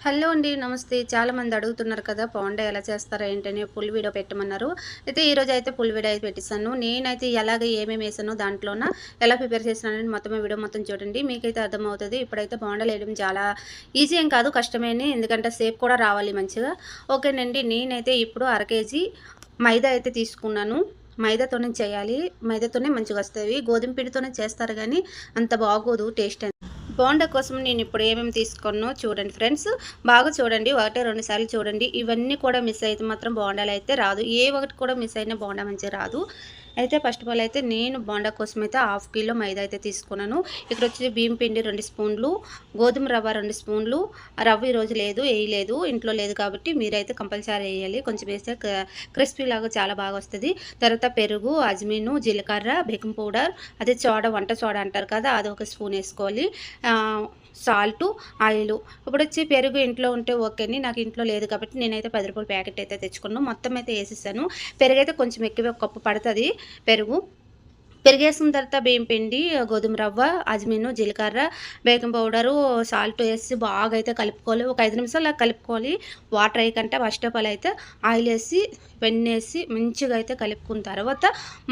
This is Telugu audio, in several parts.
హలో అండి నమస్తే. చాలామంది అడుగుతున్నారు కదా బోండా ఎలా చేస్తారా ఏంటని పుల్ వీడియో పెట్టమన్నారు. అయితే ఈరోజు అయితే పుల్ వీడియో అయితే పెట్టిస్తాను. నేనైతే ఎలాగ ఏమేమి వేసానో దాంట్లోన ఎలా ప్రిపేర్ చేస్తున్నానని మొత్తం వీడియో మొత్తం చూడండి. మీకైతే అర్థమవుతుంది. ఇప్పుడైతే బోండాలు వేయడం చాలా ఈజీ ఏం కాదు కష్టమేని. ఎందుకంటే సేఫ్ కూడా రావాలి మంచిగా. ఓకేనండి నేనైతే ఇప్పుడు అర కేజీ మైదా అయితే తీసుకున్నాను. మైదాతోనే చేయాలి. మైదాతోనే మంచిగా వస్తాయి గోధుమ పిండితోనే చేస్తారు కానీ అంత బాగోదు టేస్ట్ బోండా కోసం నేను ఇప్పుడు ఏమేమి తీసుకున్నో చూడండి ఫ్రెండ్స్. బాగా చూడండి ఒకటి రెండు సార్లు చూడండి. ఇవన్నీ కూడా మిస్ అయితే మాత్రం బోండాలు అయితే రాదు. ఏ ఒకటి కూడా మిస్ అయినా బోండా మంచిగా రాదు. అయితే ఫస్ట్ ఆఫ్ ఆల్ అయితే నేను బోండా కోసం అయితే హాఫ్ కిలో మైదా అయితే తీసుకున్నాను. ఇక్కడ వచ్చి బియ్యం పిండి రెండు స్పూన్లు గోధుమ రవ్వ రెండు స్పూన్లు రవ్వ ఈరోజు లేదు వేయలేదు ఇంట్లో లేదు కాబట్టి మీరైతే కంపల్సరీ వేయాలి. కొంచెం వేస్తే క్రిస్పీ లాగా చాలా బాగా వస్తుంది. తర్వాత పెరుగు అజ్మీను జీలకర్ర బేకింగ్ పౌడర్ అదే సోడా వంట సోడా అంటారు కదా అది ఒక స్పూన్ వేసుకోవాలి. Salt oil. ఇప్పుడు వచ్చి పెరుగు ఇంట్లో ఉంటే ఓకేని నాకు ఇంట్లో లేదు కాబట్టి నేనైతే పది రూపాయల ప్యాకెట్ అయితే తెచ్చుకున్నాను. మొత్తం అయితే వేసేసాను. పెరుగు అయితే కొంచెం ఎక్కువ కప్పు పడుతుంది. పెరుగు. పెరిగేసిన తర్వాత బియ్యం పిండి గోధుమ రవ్వ అజ్మీను జీలకర్ర బేకింగ్ పౌడరు సాల్ట్ వేసి బాగా అయితే కలుపుకోవాలి. ఒక ఐదు నిమిషాలు కలుపుకోవాలి. వాటర్ అయ్యకంటే ఫస్ట్ ఆఫ్ ఆల్ అయితే ఆయిల్ వేసి వెన్న వేసి మంచిగా అయితే కలుపుకున్న తర్వాత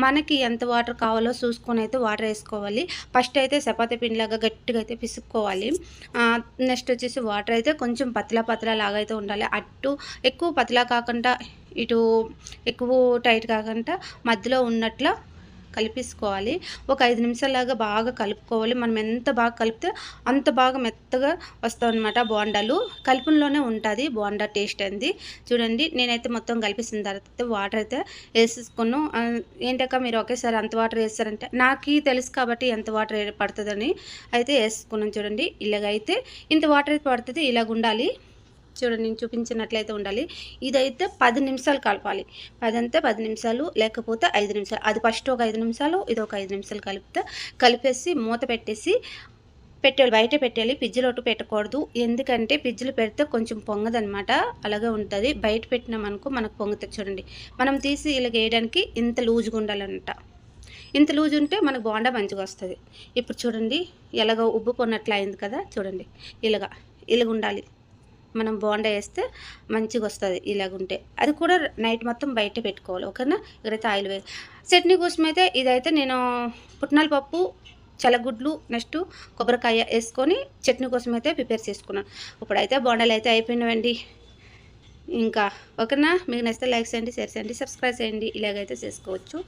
మనకి ఎంత వాటర్ కావాలో చూసుకొని అయితే వాటర్ వేసుకోవాలి. ఫస్ట్ అయితే చపాతీ పిండిలాగా గట్టిగా అయితే పిసుక్కోవాలి. నెక్స్ట్ వచ్చేసి వాటర్ అయితే కొంచెం పతలా పతలా లాగా అయితే ఉండాలి. అట్టు ఎక్కువ పతలా కాకుండా ఇటు ఎక్కువ టైట్ కాకుండా మధ్యలో ఉన్నట్ల కలిపేసుకోవాలి. ఒక ఐదు నిమిషాలాగా బాగా కలుపుకోవాలి. మనం ఎంత బాగా కలిపితే అంత బాగా మెత్తగా వస్తామన్నమాట బోండాలు. కలుపులోనే ఉంటుంది బోండా టేస్ట్ అంది చూడండి నేనైతే మొత్తం కలిపేసిన తర్వాత వాటర్ అయితే వేసేసుకున్నాను. ఏంటక్క మీరు ఒకేసారి అంత వాటర్ వేస్తారంటే నాకు తెలుసు కాబట్టి ఎంత వాటర్ పడుతుందని అయితే వేసుకున్నాను చూడండి. ఇలాగైతే ఇంత వాటర్ అయితే పడుతుంది ఇలాగ ఉండాలి చూడండి నేను చూపించినట్లయితే ఉండాలి. ఇదైతే పది నిమిషాలు కలపాలి. పది అంతే పది నిమిషాలు లేకపోతే ఐదు నిమిషాలు. అది ఫస్ట్ ఒక ఐదు నిమిషాలు ఇది ఒక ఐదు నిమిషాలు కలిపితే కలిపేసి మూత పెట్టేసి పెట్టాలి బయట పెట్టాలి పిజ్జులోటు పెట్టకూడదు. ఎందుకంటే పిజ్జులు పెడితే కొంచెం పొంగదనమాట అలాగే ఉంటుంది. బయట పెట్టినామనుకో మనకు పొంగుతుంది చూడండి. మనం తీసి ఇలా వేయడానికి ఇంత లూజ్గా ఉండాలంట. ఇంత లూజ్ ఉంటే మనకు బోండా మంచిగా వస్తుంది. ఇప్పుడు చూడండి ఎలాగో ఉబ్బు పొన్నట్లు అయింది కదా చూడండి. ఇలాగా ఇలాగ ఉండాలి. మనం బోండా వేస్తే మంచిగా వస్తుంది ఇలాగుంటే. అది కూడా నైట్ మొత్తం బయట పెట్టుకోవాలి. ఓకేనా? ఇక్కడైతే ఆయిల్ వేసి. చట్నీ కోసం అయితే ఇదైతే నేను పుట్నాల పప్పు చలగుడ్లు నెక్స్ట్ కొబ్బరికాయ వేసుకొని చట్నీ కోసం అయితే ప్రిపేర్ చేసుకున్నాను. ఇప్పుడైతే బోండాలు అయితే అయిపోయినవండి. ఇంకా ఓకేనా? మీకు నచ్చితే లైక్ చేయండి షేర్ చేయండి సబ్స్క్రైబ్ చేయండి. ఇలాగైతే చేసుకోవచ్చు.